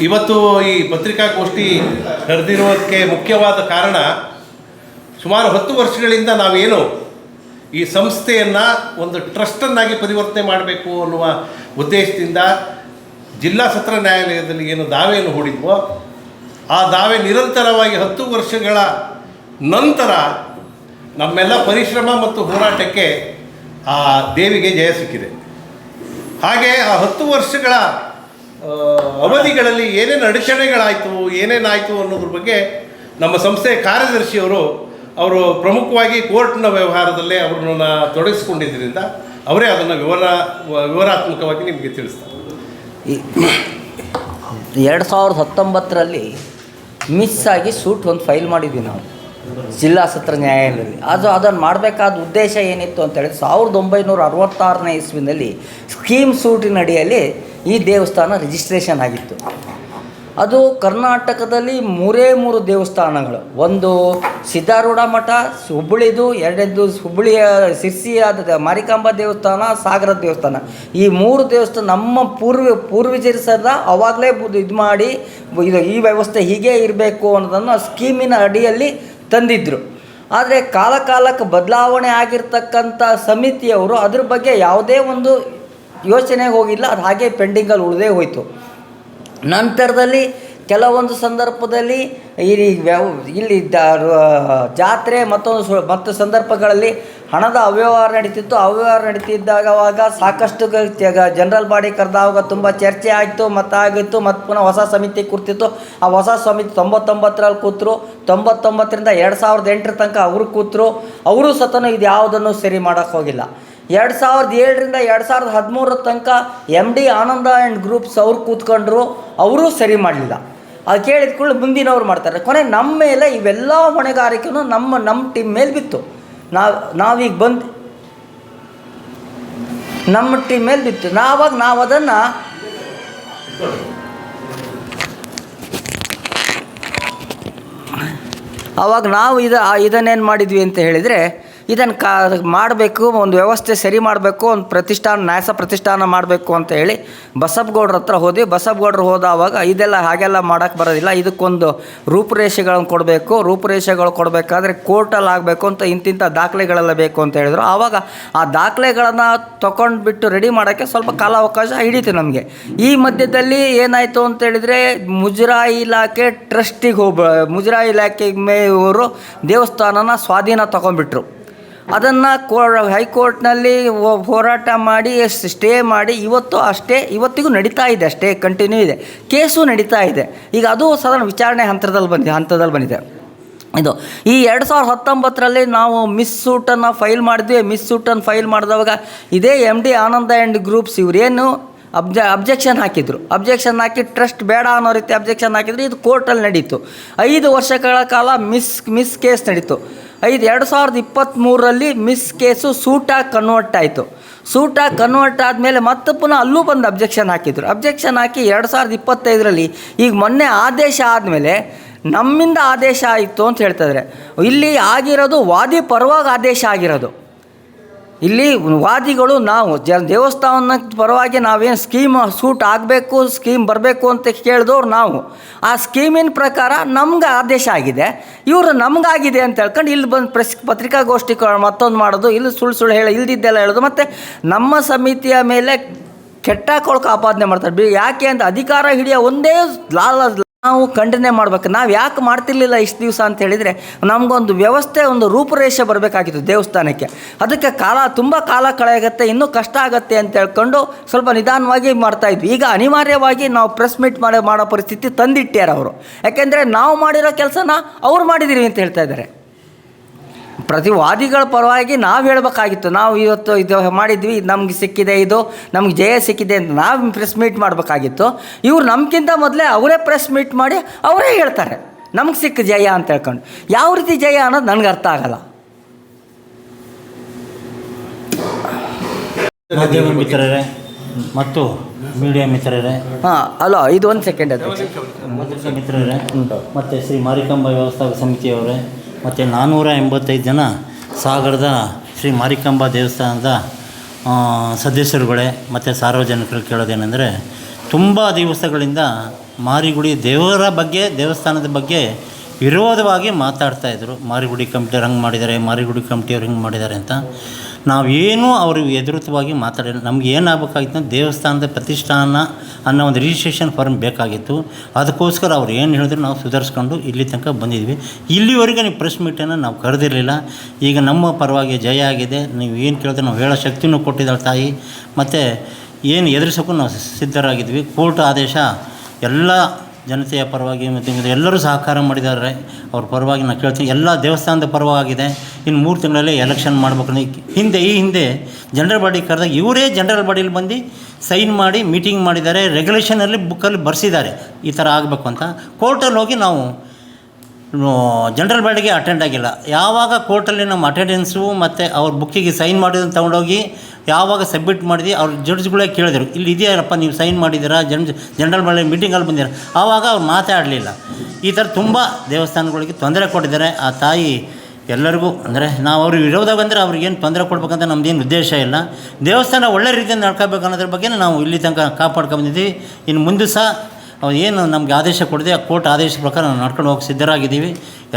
ಇವತ್ತು ಈ ಪತ್ರಿಕಾಗೋಷ್ಠಿ ನಡೆದಿರುವುದಕ್ಕೆ ಮುಖ್ಯವಾದ ಕಾರಣ ಸುಮಾರು ಹತ್ತು ವರ್ಷಗಳಿಂದ ನಾವೇನು ಈ ಸಂಸ್ಥೆಯನ್ನು ಒಂದು ಟ್ರಸ್ಟನ್ನಾಗಿ ಪರಿವರ್ತನೆ ಮಾಡಬೇಕು ಅನ್ನುವ ಉದ್ದೇಶದಿಂದ ಜಿಲ್ಲಾ ಸತ್ರ ನ್ಯಾಯಾಲಯದಲ್ಲಿ ಏನು ದಾವೆಯನ್ನು ಹೂಡಿದ್ವೋ, ಆ ದಾವೆ ನಿರಂತರವಾಗಿ ಹತ್ತು ವರ್ಷಗಳ ನಂತರ ನಮ್ಮೆಲ್ಲ ಪರಿಶ್ರಮ ಮತ್ತು ಹೋರಾಟಕ್ಕೆ ಆ ದೇವಿಗೆ ಜಯ ಸಿಕ್ಕಿದೆ. ಹಾಗೆ ಆ ಹತ್ತು ವರ್ಷಗಳ ಅವಧಿಗಳಲ್ಲಿ ಏನೇನು ಅಡಚಣೆಗಳಾಯಿತು, ಏನೇನಾಯಿತು ಅನ್ನೋದ್ರ ಬಗ್ಗೆ ನಮ್ಮ ಸಂಸ್ಥೆಯ ಕಾರ್ಯದರ್ಶಿಯವರು ಅವರು ಪ್ರಮುಖವಾಗಿ ಕೋರ್ಟ್ನ ವ್ಯವಹಾರದಲ್ಲೇ ಅವ್ರನ್ನ ತೊಡಗಿಸ್ಕೊಂಡಿದ್ದರಿಂದ ಅವರೇ ಅದನ್ನು ವಿವರ, ವಿವರಾತ್ಮಕವಾಗಿ ನಿಮಗೆ ತಿಳಿಸ್ತಾರೆ. ಎರಡು ಸಾವಿರದ ಹತ್ತೊಂಬತ್ತರಲ್ಲಿ ಮಿಸ್ ಆಗಿ ಸೂಟ್ ಒಂದು ಫೈಲ್ ಮಾಡಿದ್ವಿ ನಾವು, ಜಿಲ್ಲಾ ಸತ್ರ ನ್ಯಾಯಾಲಯದಲ್ಲಿ. ಅದು ಅದನ್ನು ಮಾಡಬೇಕಾದ ಉದ್ದೇಶ ಏನಿತ್ತು ಅಂತೇಳಿ ಸಾವಿರದ ಒಂಬೈನೂರ ಅರವತ್ತಾರನೇ ಇಸ್ವಿನಲ್ಲಿ ಸ್ಕೀಮ್ ಸೂಟಿನ ಅಡಿಯಲ್ಲಿ ಈ ದೇವಸ್ಥಾನ ರಿಜಿಸ್ಟ್ರೇಷನ್ ಆಗಿತ್ತು. ಅದು ಕರ್ನಾಟಕದಲ್ಲಿ ಮೂರೇ ಮೂರು ದೇವಸ್ಥಾನಗಳು. ಒಂದು ಸಿದ್ಧಾರೂಢ ಮಠ, ಹುಬ್ಬಳ್ಳಿದು, ಎರಡನೇದು ಹುಬ್ಬಳ್ಳಿಯ ಸಿರ್ಸಿಯಾದ ಮಾರಿಕಾಂಬ ದೇವಸ್ಥಾನ, ಸಾಗರ ದೇವಸ್ಥಾನ. ಈ ಮೂರು ದೇವಸ್ಥಾನ ನಮ್ಮ ಪೂರ್ವ ಪೂರ್ವಜರು ಸದಾ ಅವಾಗಲೇ ಇದು ಮಾಡಿ, ಇದು ಈ ವ್ಯವಸ್ಥೆ ಹೀಗೆ ಇರಬೇಕು ಅನ್ನೋದನ್ನು ಸ್ಕೀಮಿನ ಅಡಿಯಲ್ಲಿ ತಂದಿದ್ದರು ಆದರೆ ಕಾಲ ಕಾಲಕ್ಕೆ ಬದಲಾವಣೆ ಆಗಿರ್ತಕ್ಕಂಥ ಸಮಿತಿಯವರು ಅದ್ರ ಬಗ್ಗೆ ಯಾವುದೇ ಒಂದು ಯೋಚನೆಗೆ ಹೋಗಿಲ್ಲ, ಅದು ಹಾಗೆ ಪೆಂಡಿಂಗಲ್ಲಿ ಉಳಿದೇ ಹೋಯಿತು. ನಂತರದಲ್ಲಿ ಕೆಲವೊಂದು ಸಂದರ್ಭದಲ್ಲಿ ಇಲ್ಲಿ ಇಲ್ಲಿ ಜಾತ್ರೆ ಮತ್ತೊಂದು ಮತ್ತು ಸಂದರ್ಭಗಳಲ್ಲಿ ಹಣದ ಅವ್ಯವಹಾರ ನಡೀತಿತ್ತು. ಅವ್ಯವಹಾರ ನಡೀತಿದ್ದಾಗವಾಗ ಸಾಕಷ್ಟು ಜನರಲ್ ಬಾಡಿ ಕರೆದಾಗ ತುಂಬ ಚರ್ಚೆ ಆಯಿತು ಮತ್ತು ಆಗಿತ್ತು ಮತ್ತು ಪುನಃ ಹೊಸ ಸಮಿತಿ ಕೂರ್ತಿತ್ತು. ಆ ಹೊಸ ಸಮಿತಿ ತೊಂಬತ್ತೊಂಬತ್ತರಲ್ಲಿ ಕೂತರು. ತೊಂಬತ್ತೊಂಬತ್ತರಿಂದ ಎರಡು ಸಾವಿರದ ಎಂಟರ ತನಕ ಅವರು ಕೂತರು. ಅವರು ಸತನ ಇದು ಯಾವುದನ್ನು ಸರಿ ಮಾಡೋಕ್ಕೆ ಹೋಗಿಲ್ಲ. ಎರಡು ಸಾವಿರದ ಏಳರಿಂದ ಎರಡು ಸಾವಿರದ ಹದಿಮೂರರ ತನಕ M D Anand and groups ಅವ್ರು ಕೂತ್ಕೊಂಡ್ರು, ಅವರೂ ಸರಿ ಮಾಡಲಿಲ್ಲ. ಅದು ಕೇಳಿದ ಕೂಡಲೇ ಮುಂದಿನವ್ರು ಮಾಡ್ತಾರೆ. ಕೊನೆ ನಮ್ಮ ಮೇಲೆ ಇವೆಲ್ಲ ಹೊಣೆಗಾರಿಕೆನೂ ನಮ್ಮ ನಮ್ಮ ಟೀಮ್ ಮೇಲೆ ಬಿತ್ತು. ನಾವು, ನಾವೀಗ ಬಂದು ನಮ್ಮ ಟೀಮ್ ಮೇಲೆ ಬಿತ್ತು. ನಾವಾಗ ನಾವು ಅದನ್ನು ಆವಾಗ ನಾವು ಇದು ಇದನ್ನೇನು ಮಾಡಿದ್ವಿ ಅಂತ ಹೇಳಿದರೆ ಇದನ್ನು ಕಾ, ಮಾಡಬೇಕು, ಒಂದು ವ್ಯವಸ್ಥೆ ಸರಿ ಮಾಡಬೇಕು, ಒಂದು ಪ್ರತಿಷ್ಠಾನ, ನ್ಯಾಸ ಪ್ರತಿಷ್ಠಾನ ಮಾಡಬೇಕು ಅಂತ ಹೇಳಿ ಬಸಪ್ಪಗೌಡ್ರ ಹತ್ರ ಹೋದ್ವಿ. ಬಸಪ್ಪಗೌಡ್ರು ಹೋದವಾಗ ಇದೆಲ್ಲ ಹಾಗೆಲ್ಲ ಮಾಡೋಕ್ಕೆ ಬರೋದಿಲ್ಲ. ಇದಕ್ಕೊಂದು ರೂಪುರೇಷೆಗಳನ್ನು ಕೊಡಬೇಕು. ರೂಪುರೇಷೆಗಳು ಕೊಡಬೇಕಾದ್ರೆ ಕೋರ್ಟಲ್ಲಿ ಆಗಬೇಕು ಅಂತ ಇಂತಿಂಥ ದಾಖಲೆಗಳೆಲ್ಲ ಬೇಕು ಅಂತ ಹೇಳಿದ್ರು. ಆವಾಗ ಆ ದಾಖಲೆಗಳನ್ನು ತೊಗೊಂಡ್ಬಿಟ್ಟು ರೆಡಿ ಮಾಡೋಕ್ಕೆ ಸ್ವಲ್ಪ ಕಾಲಾವಕಾಶ ಹಿಡಿತು ನಮಗೆ. ಈ ಮಧ್ಯದಲ್ಲಿ ಏನಾಯಿತು ಅಂತ ಹೇಳಿದರೆ ಮುಜರಾಯಿ ಇಲಾಖೆ ಟ್ರಸ್ಟಿಗೆ ಹೋಗ್ಬ ಮುಜರಾಯಿ ಇಲಾಖೆ ಮೇ ಇವರು ದೇವಸ್ಥಾನನ ಸ್ವಾಧೀನ ತಗೊಂಡ್ಬಿಟ್ರು. ಅದನ್ನು ಕೋ ಹೈಕೋರ್ಟ್ನಲ್ಲಿ ಹೋರಾಟ ಮಾಡಿ ಸ್ಟೇ ಮಾಡಿ, ಇವತ್ತು ಅಷ್ಟೇ, ಇವತ್ತಿಗೂ ನಡೀತಾ ಇದೆ ಅಷ್ಟೇ ಕಂಟಿನ್ಯೂ ಇದೆ. ಕೇಸು ನಡೀತಾ ಇದೆ. ಈಗ ಅದು ಸಾಧಾರಣ ವಿಚಾರಣೆ ಹಂತದಲ್ಲಿ ಬಂದಿದೆ ಹಂತದಲ್ಲಿ ಬಂದಿದೆ. ಇದು, ಈ ಎರಡು ಸಾವಿರದ ಹತ್ತೊಂಬತ್ತರಲ್ಲಿ ನಾವು ಮಿಸ್ ಸೂಟನ್ನು ಫೈಲ್ ಮಾಡಿದ್ವಿ. ಮಿಸ್ ಸೂಟನ್ನು ಫೈಲ್ ಮಾಡಿದವಾಗ ಇದೇ M D Ananda and groups ಇವರೇನು ಅಬ್ಜ ಅಬ್ಜೆಕ್ಷನ್ ಹಾಕಿದ್ರು. ಅಬ್ಜೆಕ್ಷನ್ ಹಾಕಿ, ಟ್ರಸ್ಟ್ ಬೇಡ ಅನ್ನೋ ರೀತಿ ಅಬ್ಜೆಕ್ಷನ್ ಹಾಕಿದ್ರು. ಇದು ಕೋರ್ಟಲ್ಲಿ ನಡೀತು. ಐದು ವರ್ಷಗಳ ಕಾಲ ಮಿಸ್ ಮಿಸ್ ಕೇಸ್ ನಡೀತು. ಐದು, ಎರಡು ಸಾವಿರದ ಇಪ್ಪತ್ತ್ಮೂರರಲ್ಲಿ ಮಿಸ್ ಕೇಸು ಸೂಟಾಗಿ ಕನ್ವರ್ಟ್ ಆಯಿತು. ಸೂಟಾಗಿ ಕನ್ವರ್ಟ್ ಆದಮೇಲೆ ಮತ್ತೆ ಪುನಃ ಅಲ್ಲೂ ಬಂದು ಅಬ್ಜೆಕ್ಷನ್ ಹಾಕಿದ್ರು. ಅಬ್ಜೆಕ್ಷನ್ ಹಾಕಿ ಎರಡು ಸಾವಿರದ ಇಪ್ಪತ್ತೈದರಲ್ಲಿ ಈಗ ಮೊನ್ನೆ ಆದೇಶ ಆದಮೇಲೆ ನಮ್ಮಿಂದ ಆದೇಶ ಆಯಿತು ಅಂತ ಹೇಳ್ತಾರೆ ಇಲ್ಲಿ ಆಗಿರೋದು ವಾದಿ ಪರವಾಗಿ ಆದೇಶ ಆಗಿರೋದು. ಇಲ್ಲಿ ವಾದಿಗಳು ನಾವು ಜ ದೇವಸ್ಥಾನ ಪರವಾಗಿ ನಾವೇನು ಸ್ಕೀಮ್ ಸೂಟ್ ಆಗಬೇಕು ಸ್ಕೀಮ್ ಬರಬೇಕು ಅಂತ ಕೇಳಿದವ್ರು ನಾವು. ಆ ಸ್ಕೀಮಿನ ಪ್ರಕಾರ ನಮ್ಗೆ ಆದೇಶ ಆಗಿದೆ. ಇವರು ನಮಗಾಗಿದೆ ಅಂತ ಹೇಳ್ಕೊಂಡು ಇಲ್ಲಿ ಬಂದು ಪ್ರೆಸ್ ಪತ್ರಿಕಾಗೋಷ್ಠಿ ಮತ್ತೊಂದು ಮಾಡೋದು, ಇಲ್ಲಿ ಸುಳ್ಳು ಸುಳ್ಳು ಹೇಳಿ, ಇಲ್ದಿದ್ದೆಲ್ಲ ಹೇಳೋದು, ಮತ್ತು ನಮ್ಮ ಸಮಿತಿಯ ಮೇಲೆ ಕೆಟ್ಟ ಕೊಳಕು ಆಪಾದನೆ ಮಾಡ್ತಾರೆ ಯಾಕೆ ಅಂತ ಅಧಿಕಾರ ಹಿಡಿಯೋ ಒಂದೇ ಲಾಲ ನಾವು ಖಂಡನೆ ಮಾಡ್ಬೇಕು. ನಾವು ಯಾಕೆ ಮಾಡ್ತಿರ್ಲಿಲ್ಲ ಇಷ್ಟು ದಿವಸ ಅಂತ ಹೇಳಿದರೆ ನಮಗೊಂದು ವ್ಯವಸ್ಥೆ, ಒಂದು ರೂಪುರೇಷೆ ಬರಬೇಕಾಗಿತ್ತು ದೇವಸ್ಥಾನಕ್ಕೆ. ಅದಕ್ಕೆ ಕಾಲ, ತುಂಬ ಕಾಲ ಕಳೆಯಗತ್ತೆ, ಇನ್ನೂ ಕಷ್ಟ ಆಗತ್ತೆ ಅಂತ ಹೇಳ್ಕೊಂಡು ಸ್ವಲ್ಪ ನಿಧಾನವಾಗಿ ಮಾಡ್ತಾಯಿದ್ವಿ ಈಗ ಅನಿವಾರ್ಯವಾಗಿ ನಾವು ಪ್ರೆಸ್ ಮೀಟ್ ಮಾಡೋ ಮಾಡೋ ಪರಿಸ್ಥಿತಿ ತಂದಿಟ್ಟ್ಯಾರ ಅವರು. ಯಾಕೆಂದರೆ ನಾವು ಮಾಡಿರೋ ಕೆಲಸನ ಅವ್ರು ಮಾಡಿದಿರಿ ಅಂತ ಹೇಳ್ತಾ ಇದ್ದಾರೆ. ಪ್ರತಿ ವಾದಿಗಳ ಪರವಾಗಿ ನಾವು ಹೇಳಬೇಕಾಗಿತ್ತು. ನಾವು ಇವತ್ತು ಇದು ಮಾಡಿದ್ವಿ ಇದು ನಮ್ಗೆ ಸಿಕ್ಕಿದೆ ಇದು ನಮ್ಗೆ ಜಯ ಸಿಕ್ಕಿದೆ ಅಂತ ನಾವು ಪ್ರೆಸ್ ಮೀಟ್ ಮಾಡಬೇಕಾಗಿತ್ತು. ಇವ್ರು ನಮ್ಗಿಂತ ಮೊದಲೇ ಅವರೇ ಪ್ರೆಸ್ ಮೀಟ್ ಮಾಡಿ ಅವರೇ ಹೇಳ್ತಾರೆ. ನಮ್ಗೆ ಸಿಕ್ಕ ಜಯ ಅಂತ ಹೇಳ್ಕೊಂಡು. ಯಾವ ರೀತಿ ಜಯ ಅನ್ನೋದು ನನಗೆ ಅರ್ಥ ಆಗಲ್ಲ. ಮಾಧ್ಯಮ ಮಿತ್ರರೇ ಮತ್ತು ಮೀಡಿಯಾ ಮಿತ್ರರೇ. ಹಾಂ ಅಲೋ ಇದು ಒಂದು ಸೆಕೆಂಡ್ ಅದು ಮಿತ್ರರೇ ಮತ್ತು ಶ್ರೀ ಮಾರಿಕಂಬ ವ್ಯವಸ್ಥಾಪಕ ಸಮಿತಿಯವರೇ. ಮತ್ತು ನಾನ್ನೂರ ಎಂಬತ್ತೈದು ಜನ ಸಾಗರದ ಶ್ರೀ ಮಾರಿಕಾಂಬಾ ದೇವಸ್ಥಾನದ ಸದಸ್ಯರುಗಳೇ, ಮತ್ತು ಸಾರ್ವಜನಿಕರು ಕೇಳೋದೇನೆಂದರೆ, ತುಂಬ ದಿವಸಗಳಿಂದ ಮಾರಿಗುಡಿ ದೇವರ ಬಗ್ಗೆ, ದೇವಸ್ಥಾನದ ಬಗ್ಗೆ ವಿರೋಧವಾಗಿ ಮಾತಾಡ್ತಾಯಿದ್ರು ಮಾರಿಗುಡಿ ಕಮಿಟಿಯವ್ರು ಹಂಗೆ ಮಾಡಿದ್ದಾರೆ, ಮಾರಿಗುಡಿ ಕಮಿಟಿಯವ್ರು ಹಿಂಗೆ ಮಾಡಿದ್ದಾರೆ ಅಂತ. ನಾವೇನೂ ಅವ್ರಿಗೆ ಎದುರುತವಾಗಿ ಮಾತಾಡಿಲ್ಲ ನಮ್ಗೆ ಏನಾಗಬೇಕಾಗಿತ್ತು ಅಂದರೆ ದೇವಸ್ಥಾನದ ಪ್ರತಿಷ್ಠಾನ ಅನ್ನೋ ಒಂದು ರಿಜಿಸ್ಟ್ರೇಷನ್ ಫಾರ್ಮ್ ಬೇಕಾಗಿತ್ತು. ಅದಕ್ಕೋಸ್ಕರ ಅವ್ರು ಏನು ಹೇಳಿದ್ರು ನಾವು ಸುಧಾರಿಸ್ಕೊಂಡು ಇಲ್ಲಿ ತನಕ ಬಂದಿದ್ವಿ. ಇಲ್ಲಿವರೆಗೆ ನೀವು ಪ್ರೆಸ್ ಮೀಟನ್ನು ನಾವು ಕರೆದಿರಲಿಲ್ಲ. ಈಗ ನಮ್ಮ ಪರವಾಗಿ ಜಯ ಆಗಿದೆ. ನೀವು ಏನು ಕೇಳಿದ್ರೆ ನಾವು ಹೇಳೋ ಶಕ್ತಿನೂ ಕೊಟ್ಟಿದ್ದಾಳೆ ತಾಯಿ. ಮತ್ತು ಏನು ಎದುರಿಸೋಕ್ಕೂ ನಾವು ಸಿದ್ಧರಾಗಿದ್ವಿ. ಕೋರ್ಟ್ ಆದೇಶ ಎಲ್ಲ ಜನತೆಯ ಪರವಾಗಿ ಮತ್ತು ಎಲ್ಲರೂ ಸಹಕಾರ ಮಾಡಿದ್ದಾರೆ. ಅವ್ರ ಪರವಾಗಿ ನಾನು ಕೇಳ್ತೀನಿ. ಎಲ್ಲ ದೇವಸ್ಥಾನದ ಪರವಾಗಿದೆ. ಇನ್ನು ಮೂರು ತಿಂಗಳಲ್ಲಿ ಎಲೆಕ್ಷನ್ ಮಾಡ್ಬೇಕಂದ್ರೆ ಹಿಂದೆ, ಈ ಹಿಂದೆ ಜನರಲ್ ಬಾಡಿ ಕರೆದಾಗ ಇವರೇ ಜನರಲ್ ಬಾಡಿಯಲ್ಲಿ ಬಂದು ಸೈನ್ ಮಾಡಿ ಮೀಟಿಂಗ್ ಮಾಡಿದ್ದಾರೆ. ರೆಗ್ಯುಲೇಷನಲ್ಲಿ ಬುಕ್ಕಲ್ಲಿ ಬರೆಸಿದ್ದಾರೆ. ಈ ಥರ ಆಗಬೇಕು ಅಂತ. ಕೋರ್ಟಲ್ಲಿ ಹೋಗಿ ನಾವು ಜನರಲ್ ಬಾಡಿಗೆ ಅಟೆಂಡ್ ಆಗಿಲ್ಲ. ಯಾವಾಗ ಕೋರ್ಟಲ್ಲಿ ನಮ್ಮ ಅಟೆಂಡೆನ್ಸು ಮತ್ತು ಅವ್ರ ಬುಕ್ಕಿಗೆ ಸೈನ್ ಮಾಡಿದ್ದನ್ನು ತೊಗೊಂಡೋಗಿ ಯಾವಾಗ ಸಬ್ಮಿಟ್ ಮಾಡಿದ್ವಿ, ಅವ್ರು ಜಡ್ಜ್ಗಳೇ ಕೇಳಿದರು, ಇಲ್ಲಿ ಇದೆಯಾರಪ್ಪ ನೀವು ಸೈನ್ ಮಾಡಿದ್ದೀರಾ, ಜನ್ ಜನರಲ್ ಮಳೆ ಮೀಟಿಂಗಲ್ಲಿ ಬಂದಿರ ಆವಾಗ ಅವ್ರು ಮಾತಾಡಲಿಲ್ಲ. ಈ ಥರ ತುಂಬ ದೇವಸ್ಥಾನಗಳಿಗೆ ತೊಂದರೆ ಕೊಟ್ಟಿದ್ದಾರೆ. ಆ ತಾಯಿ ಎಲ್ಲರಿಗೂ, ಅಂದರೆ ನಾವು ಅವ್ರಿಗೆ ವಿರೋಧ ಬಂದರೆ ಅವ್ರಿಗೇನು ತೊಂದರೆ ಕೊಡ್ಬೇಕಂತ ನಮ್ಮದೇನು ಉದ್ದೇಶ ಇಲ್ಲ. ದೇವಸ್ಥಾನ ಒಳ್ಳೆ ರೀತಿಯಿಂದ ನಡ್ಕೋಬೇಕು ಅನ್ನೋದ್ರ ಬಗ್ಗೆ ನಾವು ಇಲ್ಲಿ ತನಕ ಕಾಪಾಡ್ಕೊಂಬಂದಿದ್ದೀವಿ ಇನ್ನು ಮುಂದೆ ಸಹ ಅವ್ರು ಏನು ನಮಗೆ ಆದೇಶ ಕೊಡದೆ, ಆ ಕೋರ್ಟ್ ಆದೇಶ ಪ್ರಕಾರ ನಾವು ನಡ್ಕೊಂಡು ಹೋಗಿ ಸಿದ್ಧರಾಗಿದ್ದೀವಿ.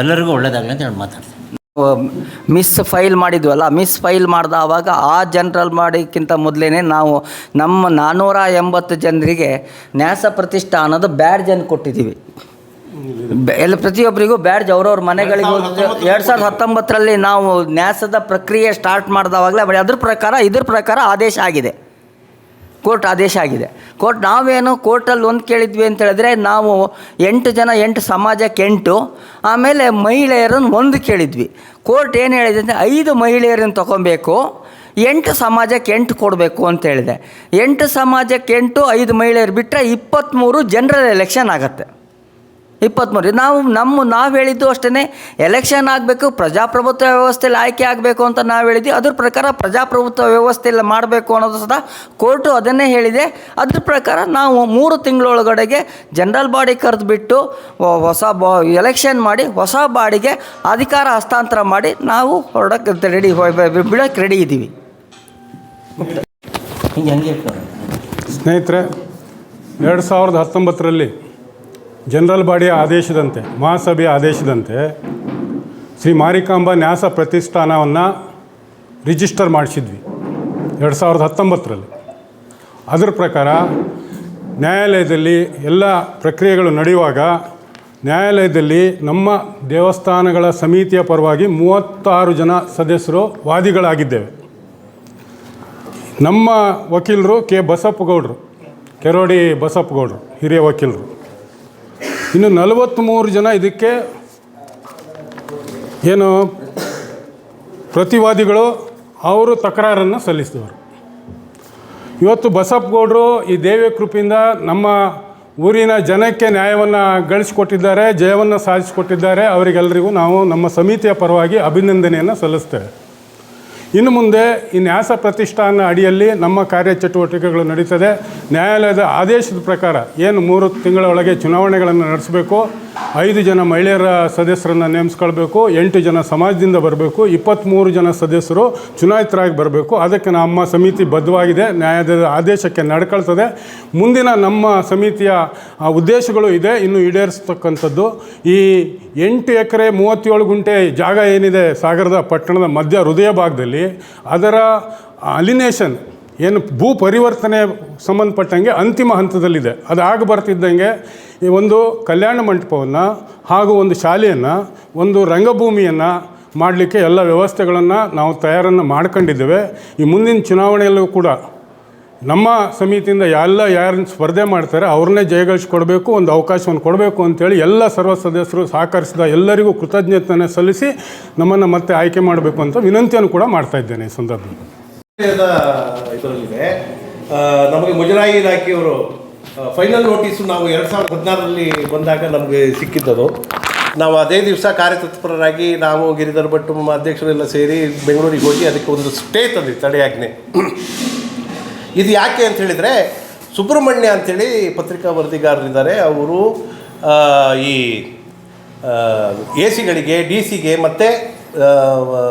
ಎಲ್ಲರಿಗೂ ಒಳ್ಳೆಯದಾಗಲಿ ಅಂತ ಹೇಳಿ ಮಾತಾಡ್ತೀನಿ. ಮಿಸ್ ಫೈಲ್ ಮಾಡಿದ್ವಲ್ಲ ಮಿಸ್ ಫೈಲ್ ಮಾಡಿದ ಆವಾಗ ಆ ಜನರಲ್ ಮಾಡಿಕ್ಕಿಂತ ಮೊದಲೇ ನಾವು ನಮ್ಮ ನಾನ್ನೂರ ಎಂಬತ್ತು ಜನರಿಗೆ ನ್ಯಾಸ ಪ್ರತಿಷ್ಠಾನದ ಬ್ಯಾಡ್ಜನ್ನು ಕೊಟ್ಟಿದ್ದೀವಿ. ಎಲ್ಲ ಪ್ರತಿಯೊಬ್ಬರಿಗೂ ಬ್ಯಾಡ್ಜ್ ಅವ್ರವ್ರ ಮನೆಗಳಿಗೆ ಎರಡು ಸಾವಿರದ ಹತ್ತೊಂಬತ್ತರಲ್ಲಿ ನಾವು ನ್ಯಾಸದ ಪ್ರಕ್ರಿಯೆ ಸ್ಟಾರ್ಟ್ ಮಾಡಿದವಾಗಲೇ ಅದ್ರ ಪ್ರಕಾರ ಇದ್ರ ಪ್ರಕಾರ ಆದೇಶ ಆಗಿದೆ. ಕೋರ್ಟ್ ಆದೇಶ ಆಗಿದೆ. ಕೋರ್ಟ್ ನಾವೇನು ಕೋರ್ಟಲ್ಲಿ ಒಂದು ಕೇಳಿದ್ವಿ ಅಂತ ಹೇಳಿದ್ರೆ ನಾವು ಎಂಟು ಜನ, ಎಂಟು ಸಮಾಜಕ್ಕೆ ಎಂಟು, ಆಮೇಲೆ ಮಹಿಳೆಯರನ್ನು ಒಂದು ಕೇಳಿದ್ವಿ. ಕೋರ್ಟ್ ಏನು ಹೇಳಿದೆ ಅಂದರೆ ಐದು ಮಹಿಳೆಯರನ್ನು ತೊಗೊಬೇಕು, ಎಂಟು ಸಮಾಜಕ್ಕೆ ಎಂಟು ಕೊಡಬೇಕು ಅಂತ ಹೇಳಿದೆ. ಎಂಟು ಸಮಾಜಕ್ಕೆ ಎಂಟು, ಐದು ಮಹಿಳೆಯರು ಬಿಟ್ಟರೆ ಇಪ್ಪತ್ತ್ಮೂರು ಜನರಲ್ ಎಲೆಕ್ಷನ್ ಆಗುತ್ತೆ. ಇಪ್ಪತ್ತ್ಮೂರು ನಾವು ನಮ್ಮ ನಾವು ಹೇಳಿದ್ದು ಅಷ್ಟೇ ಎಲೆಕ್ಷನ್ ಆಗಬೇಕು ಪ್ರಜಾಪ್ರಭುತ್ವ ವ್ಯವಸ್ಥೆಯಲ್ಲಿ ಆಯ್ಕೆ ಆಗಬೇಕು ಅಂತ ನಾವು ಹೇಳಿದ್ವಿ. ಅದ್ರ ಪ್ರಕಾರ ಪ್ರಜಾಪ್ರಭುತ್ವ ವ್ಯವಸ್ಥೆಯಲ್ಲಿ ಮಾಡಬೇಕು ಅನ್ನೋದು ಸಹ ಕೋರ್ಟು ಅದನ್ನೇ ಹೇಳಿದೆ. ಅದ್ರ ಪ್ರಕಾರ ನಾವು ಮೂರು ತಿಂಗಳೊಳಗಡೆಗೆ ಜನರಲ್ ಬಾಡಿ ಕರೆದುಬಿಟ್ಟು ಹೊಸ ಬಾ ಎಲೆಕ್ಷನ್ ಮಾಡಿ ಹೊಸ ಬಾಡಿಗೆ ಅಧಿಕಾರ ಹಸ್ತಾಂತರ ಮಾಡಿ ನಾವು ಹೊರಡಕ್ಕೆ ರೆಡಿ ಬಿಡೋಕ್ಕೆ ರೆಡಿ ಇದ್ದೀವಿ. ಸ್ನೇಹಿತರೆ ಎರಡು ಸಾವಿರದ ಹತ್ತೊಂಬತ್ತರಲ್ಲಿ ಜನರಲ್ ಬಾಡಿಯ ಆದೇಶದಂತೆ, ಮಹಾಸಭೆಯ ಆದೇಶದಂತೆ ಶ್ರೀ ಮಾರಿಕಾಂಬ ನ್ಯಾಸ ಪ್ರತಿಷ್ಠಾನವನ್ನು ರಿಜಿಸ್ಟರ್ ಮಾಡಿಸಿದ್ವಿ. ಎರಡು ಸಾವಿರದ ಹತ್ತೊಂಬತ್ತರಲ್ಲಿ. ಅದರ ಪ್ರಕಾರ ನ್ಯಾಯಾಲಯದಲ್ಲಿ ಎಲ್ಲ ಪ್ರಕ್ರಿಯೆಗಳು ನಡೆಯುವಾಗ ನ್ಯಾಯಾಲಯದಲ್ಲಿ ನಮ್ಮ ದೇವಸ್ಥಾನಗಳ ಸಮಿತಿಯ ಪರವಾಗಿ ಮೂವತ್ತಾರು ಜನ ಸದಸ್ಯರು ವಾದಿಗಳಾಗಿದ್ದೇವೆ. ನಮ್ಮ ವಕೀಲರು ಕೆ ಬಸಪ್ಪಗೌಡರು, ಕೆರೋಡಿ ಬಸಪ್ಪಗೌಡರು, ಹಿರಿಯ ವಕೀಲರು. ಇನ್ನು ನಲವತ್ತ್ಮೂರು ಜನ ಇದಕ್ಕೆ ಏನು ಪ್ರತಿವಾದಿಗಳು, ಅವರು ತಕರಾರನ್ನು ಸಲ್ಲಿಸಿದವರು. ಇವತ್ತು ಬಸಪ್ಪಗೌಡರು ಈ ದೇವಿಯ ಕೃಪೆಯಿಂದ ನಮ್ಮ ಊರಿನ ಜನಕ್ಕೆ ನ್ಯಾಯವನ್ನು ಗಳಿಸಿಕೊಟ್ಟಿದ್ದಾರೆ, ಜಯವನ್ನು ಸಾಧಿಸಿಕೊಟ್ಟಿದ್ದಾರೆ. ಅವರಿಗೆಲ್ಲರಿಗೂ ನಾವು ನಮ್ಮ ಸಮಿತಿಯ ಪರವಾಗಿ ಅಭಿನಂದನೆಯನ್ನು ಸಲ್ಲಿಸ್ತೇವೆ. ಇನ್ನು ಮುಂದೆ ಈ ನ್ಯಾಸ ಪ್ರತಿಷ್ಠಾನ ಅಡಿಯಲ್ಲಿ ನಮ್ಮ ಕಾರ್ಯಚಟುವಟಿಕೆಗಳು ನಡೀತದೆ. ನ್ಯಾಯಾಲಯದ ಆದೇಶದ ಪ್ರಕಾರ ಏನು ಮೂರು ತಿಂಗಳ ಒಳಗೆ ಚುನಾವಣೆಗಳನ್ನು ನಡೆಸಬೇಕು ಐದು ಜನ ಮಹಿಳೆಯರ ಸದಸ್ಯರನ್ನು ನೇಮಿಸ್ಕೊಳ್ಬೇಕು, ಎಂಟು ಜನ ಸಮಾಜದಿಂದ ಬರಬೇಕು ಇಪ್ಪತ್ತ್ಮೂರು ಜನ ಸದಸ್ಯರು ಚುನಾಯಿತರಾಗಿ ಬರಬೇಕು. ಅದಕ್ಕೆ ನಮ್ಮ ಸಮಿತಿ ಬದ್ಧವಾಗಿದೆ, ನ್ಯಾಯಾಲಯದ ಆದೇಶಕ್ಕೆ ನಡ್ಕೊಳ್ತದೆ. ಮುಂದಿನ ನಮ್ಮ ಸಮಿತಿಯ ಉದ್ದೇಶಗಳು ಇದೆ, ಇನ್ನು ಈಡೇರಿಸ್ತಕ್ಕಂಥದ್ದು. ಈ ಎಂಟು ಎಕರೆ ಮೂವತ್ತೇಳು ಗುಂಟೆ ಜಾಗ ಏನಿದೆ ಸಾಗರದ ಪಟ್ಟಣದ ಮಧ್ಯ ಹೃದಯ ಭಾಗದಲ್ಲಿ, ಅದರ ಅಲಿನೇಷನ್ ಏನು ಭೂ ಪರಿವರ್ತನೆ ಸಂಬಂಧಪಟ್ಟಂಗೆ ಅಂತಿಮ ಹಂತದಲ್ಲಿದೆ. ಅದು ಆಗ ಬರ್ತಿದ್ದಂಗೆ ಈ ಒಂದು ಕಲ್ಯಾಣ ಮಂಟಪವನ್ನು ಹಾಗೂ ಒಂದು ಶಾಲೆಯನ್ನು, ಒಂದು ರಂಗಭೂಮಿಯನ್ನು ಮಾಡಲಿಕ್ಕೆ ಎಲ್ಲ ವ್ಯವಸ್ಥೆಗಳನ್ನು ನಾವು ತಯಾರನ್ನು ಮಾಡ್ಕೊಂಡಿದ್ದೇವೆ. ಈ ಮುಂದಿನ ಚುನಾವಣೆಯಲ್ಲೂ ಕೂಡ ನಮ್ಮ ಸಮಿತಿಯಿಂದ ಎಲ್ಲ ಯಾರನ್ನು ಸ್ಪರ್ಧೆ ಮಾಡ್ತಾರೆ ಅವ್ರನ್ನೇ ಜಯಗಳಿಸ್ಕೊಡ್ಬೇಕು ಒಂದು ಅವಕಾಶವನ್ನು ಕೊಡಬೇಕು ಅಂತೇಳಿ ಎಲ್ಲ ಸರ್ವ ಸದಸ್ಯರು ಸಹಕರಿಸಿದ ಎಲ್ಲರಿಗೂ ಕೃತಜ್ಞತೆಯನ್ನು ಸಲ್ಲಿಸಿ ನಮ್ಮನ್ನು ಮತ್ತೆ ಆಯ್ಕೆ ಮಾಡಬೇಕು ಅಂತ ವಿನಂತಿಯನ್ನು ಕೂಡ ಮಾಡ್ತಾ ಇದ್ದೇನೆ ಈ ಸಂದರ್ಭದಲ್ಲಿ. ಇದರಲ್ಲಿದೆ. ನಮಗೆ ಮುಜರಾಯಿ ಇಲಾಖೆಯವರು ಫೈನಲ್ ನೋಟಿಸು ನಾವು ಎರಡು ಸಾವಿರದ ಹದಿನಾರರಲ್ಲಿ ಬಂದಾಗ ನಮಗೆ ಸಿಕ್ಕಿದ್ದದು. ನಾವು ಅದೇ ದಿವಸ ಕಾರ್ಯತತ್ಪರರಾಗಿ ನಾವು ಗಿರಿಧರ್ ಭಟ್ ನಮ್ಮ ಅಧ್ಯಕ್ಷರೆಲ್ಲ ಸೇರಿ ಬೆಂಗಳೂರಿಗೆ ಹೋಗಿ ಅದಕ್ಕೆ ಒಂದು ಸ್ಟೇ ತಂದಿತ್ತು ತಡೆಯಾಜ್ಞೆ. ಇದು ಯಾಕೆ ಅಂತ ಹೇಳಿದರೆ, ಸುಬ್ರಹ್ಮಣ್ಯ ಅಂಥೇಳಿ ಪತ್ರಿಕಾ ವರದಿಗಾರರಿದ್ದಾರೆ. ಅವರು ಈ ಎ ಸಿಗಳಿಗೆ ಡಿ ಸಿಗೆ ಮತ್ತು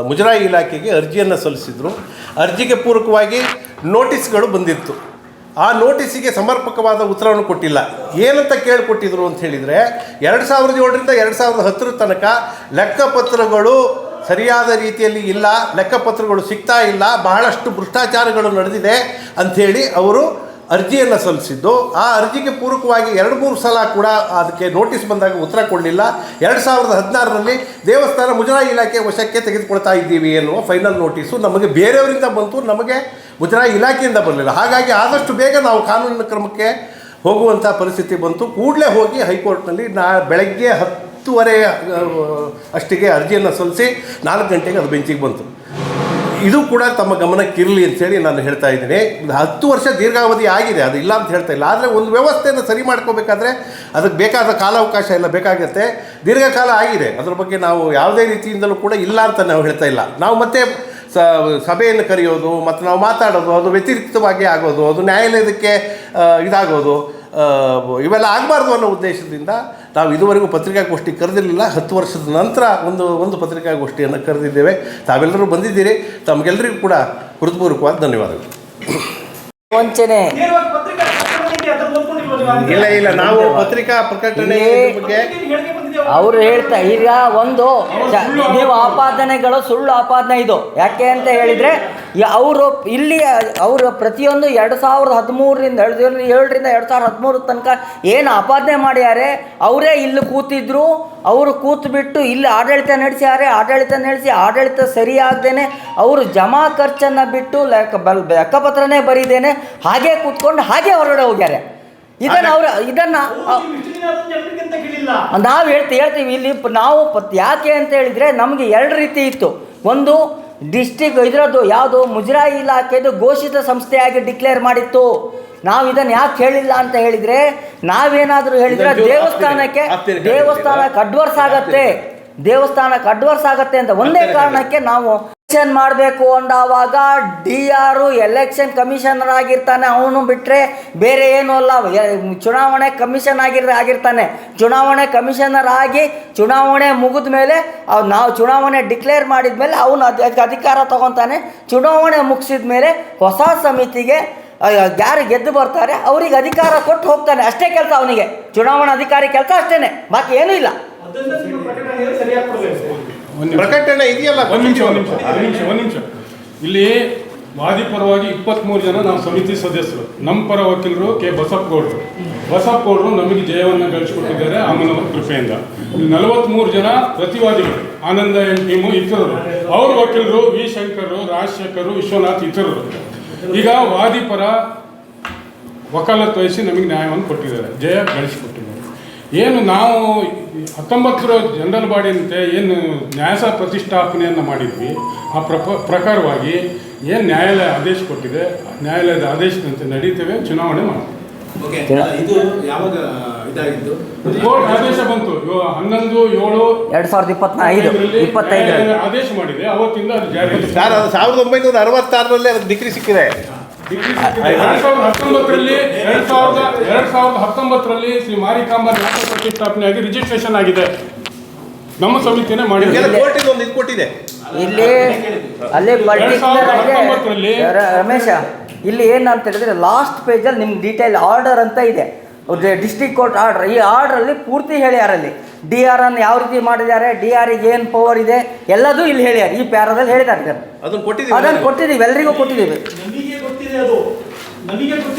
ಮುಜರಾಯಿ ಇಲಾಖೆಗೆ ಅರ್ಜಿಯನ್ನು ಸಲ್ಲಿಸಿದರು. ಅರ್ಜಿಗೆ ಪೂರಕವಾಗಿ ನೋಟಿಸ್ಗಳು ಬಂದಿತ್ತು. ಆ ನೋಟಿಸಿಗೆ ಸಮರ್ಪಕವಾದ ಉತ್ತರವನ್ನು ಕೊಟ್ಟಿಲ್ಲ. ಏನಂತ ಕೇಳಿಕೊಟ್ಟಿದ್ರು ಅಂತ ಹೇಳಿದರೆ, ಎರಡು ಸಾವಿರದ ಏಳರಿಂದ ಎರಡು ಸಾವಿರದ ಹತ್ತರ ತನಕ ಲೆಕ್ಕಪತ್ರಗಳು ಸರಿಯಾದ ರೀತಿಯಲ್ಲಿ ಇಲ್ಲ, ಲೆಕ್ಕಪತ್ರಗಳು ಸಿಗ್ತಾ ಇಲ್ಲ, ಬಹಳಷ್ಟು ಭ್ರಷ್ಟಾಚಾರಗಳು ನಡೆದಿದೆ ಅಂಥೇಳಿ ಅವರು ಅರ್ಜಿಯನ್ನು ಸಲ್ಲಿಸಿದ್ದು, ಆ ಅರ್ಜಿಗೆ ಪೂರಕವಾಗಿ ಎರಡು ಮೂರು ಸಲ ಕೂಡ ಅದಕ್ಕೆ ನೋಟಿಸ್ ಬಂದಾಗ ಉತ್ತರ ಕೊಡಲಿಲ್ಲ. ಎರಡು ಸಾವಿರದ ಹದಿನಾರರಲ್ಲಿ ದೇವಸ್ಥಾನ ಮುಜರಾಯಿ ಇಲಾಖೆ ವಶಕ್ಕೆ ತೆಗೆದುಕೊಳ್ತಾ ಇದ್ದೀವಿ ಎನ್ನುವ ಫೈನಲ್ ನೋಟಿಸು ನಮಗೆ ಬೇರೆಯವರಿಂದ ಬಂತು, ನಮಗೆ ಮುಜರಾಯಿ ಇಲಾಖೆಯಿಂದ ಬರಲಿಲ್ಲ ಹಾಗಾಗಿ ಆದಷ್ಟು ಬೇಗ ನಾವು ಕಾನೂನಿನ ಕ್ರಮಕ್ಕೆ ಹೋಗುವಂಥ ಪರಿಸ್ಥಿತಿ ಬಂತು. ಕೂಡಲೇ ಹೋಗಿ ಹೈಕೋರ್ಟ್ನಲ್ಲಿ ನಾ ಬೆಳಗ್ಗೆ ಹತ್ತುವರೆ ಅಷ್ಟಿಗೆ ಅರ್ಜಿಯನ್ನು ಸಲ್ಲಿಸಿ ನಾಲ್ಕು ಗಂಟೆಗೆ ಅದು ಬೆಂಚಿಗೆ ಬಂತು. ಇದು ಕೂಡ ತಮ್ಮ ಗಮನಕ್ಕಿರಲಿ ಅಂತೇಳಿ ನಾನು ಹೇಳ್ತಾ ಇದ್ದೀನಿ. ಇದು ಹತ್ತು ವರ್ಷ ದೀರ್ಘಾವಧಿ ಆಗಿದೆ, ಅದು ಇಲ್ಲ ಅಂತ ಹೇಳ್ತಾ ಇಲ್ಲ. ಆದರೆ ಒಂದು ವ್ಯವಸ್ಥೆಯನ್ನು ಸರಿ ಮಾಡ್ಕೋಬೇಕಾದ್ರೆ ಅದಕ್ಕೆ ಬೇಕಾದ ಕಾಲಾವಕಾಶ ಎಲ್ಲ ಬೇಕಾಗುತ್ತೆ. ದೀರ್ಘಕಾಲ ಆಗಿದೆ, ಅದರ ಬಗ್ಗೆ ನಾವು ಯಾವುದೇ ರೀತಿಯಿಂದಲೂ ಕೂಡ ಇಲ್ಲ ಅಂತ ನಾವು ಹೇಳ್ತಾ ಇಲ್ಲ. ನಾವು ಮತ್ತೆ ಸ, ಸಭೆಯನ್ನು ಕರೆಯೋದು, ಮತ್ತು ನಾವು ಮಾತಾಡೋದು, ಅದು ವ್ಯತಿರಿಕ್ತವಾಗಿ ಆಗೋದು, ಅದು ನ್ಯಾಯಾಲಯದಕ್ಕೆ ಇದಾಗೋದು. ಇವೆಲ್ಲ ಆಗಬಾರ್ದು ಅನ್ನೋ ಉದ್ದೇಶದಿಂದ ನಾವು ಇದುವರೆಗೂ ಪತ್ರಿಕಾಗೋಷ್ಠಿ ಕರೆದಿರಲಿಲ್ಲ. ಹತ್ತು ವರ್ಷದ ನಂತರ ಒಂದು ಒಂದು ಪತ್ರಿಕಾಗೋಷ್ಠಿಯನ್ನು ಕರೆದಿದ್ದೇವೆ. ತಾವೆಲ್ಲರೂ ಬಂದಿದ್ದೀರಿ. ತಮಗೆಲ್ಲರಿಗೂ ಕೂಡ ಹೃತ್ಪೂರ್ವಕವಾದ ಧನ್ಯವಾದಗಳು. ವಂಚನೆ. ಇಲ್ಲ ಇಲ್ಲ. ನಾವು ಪತ್ರಿಕಾ ಪ್ರಕಟಣೆ ಬಗ್ಗೆ ಅವ್ರು. ಹೇಳ್ತಾ ಈಗ ಒಂದು ನೀವು ಆಪಾದನೆಗಳು ಸುಳ್ಳು ಆಪಾದನೆ ಇದು ಯಾಕೆ ಅಂತ ಹೇಳಿದರೆ ಅವರು ಇಲ್ಲಿ ಅವರು ಪ್ರತಿಯೊಂದು ಎರಡು ಸಾವಿರದ ಹದಿಮೂರರಿಂದ ಎರಡು ಏಳರಿಂದ ಎರಡು ಸಾವಿರದ ಹದಿಮೂರ ತನಕ ಏನು ಆಪಾದನೆ ಮಾಡ್ಯಾರೆ ಅವರೇ ಇಲ್ಲಿ ಕೂತಿದ್ರು ಅವರು ಕೂತು ಬಿಟ್ಟು ಇಲ್ಲಿ ಆಡಳಿತ ನಡೆಸ್ಯಾರೆ ಆಡಳಿತ ನಡೆಸಿ ಆಡಳಿತ ಸರಿಯಾಗ್ದೇನೆ ಅವರು ಜಮಾ ಖರ್ಚನ್ನು ಬಿಟ್ಟು ಲೆಕ್ಕ ಬಲ್ ಲೆಕ್ಕಪತ್ರನೇ ಬರೀದೇನೆ ಹಾಗೆ ಕೂತ್ಕೊಂಡು ಹಾಗೆ ಹೊರಗಡೆ ಹೋಗ್ಯಾರೆ ಇದನ್ನು ಅವ್ರ ಇದನ್ನು ನೀವು ಹೇಳ್ತೀವಿ ಹೇಳ್ತೀವಿ ಇಲ್ಲಿ ನಾವು ಯಾಕೆ ಅಂತ ಹೇಳಿದರೆ ನಮಗೆ ಎರಡು ರೀತಿ ಇತ್ತು. ಒಂದು ಡಿಸ್ಟಿಕ್ ಇದರದ್ದು ಯಾವುದು? ಮುಜರಾಯಿ ಇಲಾಖೆದು ಘೋಷಿತ ಸಂಸ್ಥೆಯಾಗಿ ಡಿಕ್ಲೇರ್ ಮಾಡಿತ್ತು. ನಾವು ಇದನ್ನು ಯಾಕೆ ಹೇಳಿಲ್ಲ ಅಂತ ಹೇಳಿದರೆ ನಾವೇನಾದರೂ ಹೇಳಿದರೆ ದೇವಸ್ಥಾನಕ್ಕೆ ದೇವಸ್ಥಾನಕ್ಕೆ ಅಡ್ವರ್ಸ್ ಆಗತ್ತೆ. ದೇವಸ್ಥಾನಕ್ಕೆ ಅಡ್ವರ್ಸ್ ಆಗತ್ತೆ ಅಂತ ಒಂದೇ ಕಾರಣಕ್ಕೆ ನಾವು ಎಲೆಕ್ಷನ್ ಮಾಡಬೇಕು ಅಂದಾವಾಗ ಡಿ ಆರು ಎಲೆಕ್ಷನ್ ಕಮಿಷನರ್ ಆಗಿರ್ತಾನೆ, ಅವನು ಬಿಟ್ಟರೆ ಬೇರೆ ಏನೂ ಅಲ್ಲ. ಚುನಾವಣೆ ಕಮಿಷನ್ ಆಗಿರ ಆಗಿರ್ತಾನೆ. ಚುನಾವಣೆ ಕಮಿಷನರ್ ಆಗಿ ಚುನಾವಣೆ ಮುಗಿದ ಮೇಲೆ ನಾವು ಚುನಾವಣೆ ಡಿಕ್ಲೇರ್ ಮಾಡಿದ ಮೇಲೆ ಅವನು ಅದಕ್ಕೆ ಅಧಿಕಾರ ತಗೊತಾನೆ. ಚುನಾವಣೆ ಮುಗಿಸಿದ ಮೇಲೆ ಹೊಸ ಸಮಿತಿಗೆ ಯಾರು ಗೆದ್ದು ಬರ್ತಾರೆ, ಅವ್ರಿಗೆ ಅಧಿಕಾರ ಕೊಟ್ಟು ಹೋಗ್ತಾನೆ. ಅಷ್ಟೇ ಕೆಲಸ ಅವನಿಗೆ. ಚುನಾವಣಾ ಅಧಿಕಾರಿ ಕೆಲಸ ಅಷ್ಟೇ ಬಾಕಿ ಏನೂ ಇಲ್ಲ. ಪ್ರಕಟಣೆ ಇದೆಯಲ್ಲ? ಒಂದು ನಿಮಿಷ ಒಂದು ನಿಮಿಷ. ಒಂದು ನಿಮಿಷ ಒಂದು ನಿಮಿಷ. ಇಲ್ಲಿ ವಾದಿ ಪರವಾಗಿ ಇಪ್ಪತ್ತ್ಮೂರು ಜನ ನಾವು ಸಮಿತಿ ಸದಸ್ಯರು. ನಮ್ಮ ಪರ ವಕೀಲರು ಕೆ. ಬಸಪ್ಪಗೌಡರು. ಬಸಪ್ಪಗೌಡರು ನಮಗೆ ಜಯವನ್ನು ಗಳಿಸಿಕೊಟ್ಟಿದ್ದಾರೆ ಅಮ್ಮನವರ ಕೃಪೆಯಿಂದ. ಇಲ್ಲಿ ನಲವತ್ತ್ಮೂರು ಜನ ಪ್ರತಿವಾದಿಗಳು ಆನಂದ ಎನ್ ಟೀಮು ಇತರರು. ಅವ್ರ ವಕೀಲರು ವಿ. ಶಂಕರ್ ರಾಜಶೇಖರ್ ವಿಶ್ವನಾಥ್ ಇತರರು. ಈಗ ವಾದಿ ಪರ ವಕಾಲತ್ ವಹಿಸಿ ನಮಗೆ ನ್ಯಾಯವನ್ನು ಕೊಟ್ಟಿದ್ದಾರೆ. ಜಯ ಗಳಿಸಿಕೊಟ್ಟಿದ್ದಾರೆ. ಏನು ನಾವು ಹತ್ತೊಂಬತ್ತರ ಜನರಲ್ ಬಾಡಿಯಂತೆ ಏನು ನ್ಯಾಸ ಪ್ರತಿಷ್ಠಾಪನೆಯನ್ನು ಮಾಡಿದ್ವಿ. ಆ ಪ್ರಪ ಪ್ರಕಾರವಾಗಿ ಏನು ನ್ಯಾಯಾಲಯ ಆದೇಶ ಕೊಟ್ಟಿದೆ ನ್ಯಾಯಾಲಯದ ಆದೇಶದಂತೆ ನಡೀತೇವೆ ಚುನಾವಣೆ ಮಾಡ್ತೀವಿ. ಓಕೆ ಇದು ಯಾವಾಗ ಇದಾಗಿತ್ತು ಕೋರ್ಟ್ ಆದೇಶ ಬಂತು. ಹನ್ನೊಂದು ಏಳು ಎರಡು ಸಾವಿರದ ಇಪ್ಪತ್ತೈದು ಇಪ್ಪತ್ತೈದರಲ್ಲಿ. ನ್ಯಾಯಾಲಯ ಆದೇಶ ಮಾಡಿದೆ. ಅವತ್ತಿಂದ ಅದು ಜಾರಿ. ಸಾವಿರದ ಒಂಬೈನೂರ ಅರವತ್ತಾರರಲ್ಲಿ ಅದಕ್ಕೆ ಡಿಗ್ರಿ ಸಿಕ್ಕಿದೆ. ಹತ್ತೊಂಬತ್ತರಲ್ಲಿ ಎರಡ್ ಸಾವಿರದ ಎರಡ್ ಸಾವಿರದ ಹತ್ತೊಂಬತ್ತರಲ್ಲಿ ಶ್ರೀ ಮಾರಿಕಾಂಬ ನ್ಯಾಸ ಪ್ರತಿಷ್ಠಾಪನೆಯಾಗಿ ರಿಜಿಸ್ಟ್ರೇಷನ್ ಆಗಿದೆ. ನಮ್ಮ ಸಮಿತಿನೇ ಮಾಡಿದೆ ಒಂದು ಇದು ಕೊಟ್ಟಿದೆ. ಇಲ್ಲಿ ಅಲ್ಲಿ ಪರ್ಟಿಕ್ಯುಲರ್ ರಮೇಶ ಇಲ್ಲಿ ಏನಂತ ಹೇಳಿದ್ರೆ ಲಾಸ್ಟ್ ಪೇಜಲ್ಲಿ ನಿಮ್ಗೆ ಡೀಟೇಲ್ ಆರ್ಡರ್ ಅಂತ ಇದೆ. ಡಿಸ್ಟ್ರಿಕ್ಟ್ ಕೋರ್ಟ್ ಆರ್ಡರ್ ಈ ಆರ್ಡ್ರಲ್ಲಿ ಪೂರ್ತಿ ಹೇಳ್ಯಾರಲ್ಲಿ. ಡಿ ಆರ್ ಅನ್ನು ಯಾವ ರೀತಿ ಮಾಡಿದ್ದಾರೆ ಡಿ ಆರಿಗೆ ಏನು ಪವರ್ ಇದೆ ಎಲ್ಲದೂ ಇಲ್ಲಿ ಹೇಳ್ಯಾರ. ಈ ಪ್ಯಾರದಲ್ಲಿ ಹೇಳಿದ್ದಾರೆ ಅದನ್ನ ಅದನ್ನು ಕೊಟ್ಟಿದ್ದೀವಿ ಎಲ್ಲರಿಗೂ ಕೊಟ್ಟಿದ್ದೀವಿ. ಎಲ್ರಿಗೂ ಕೊಟ್ಟಿದ್ದೀವಿ ನಮಗೆ ಗೊತ್ತಿದೆ ಅದು ನಮಗೆ ಗೊತ್ತಿದೆ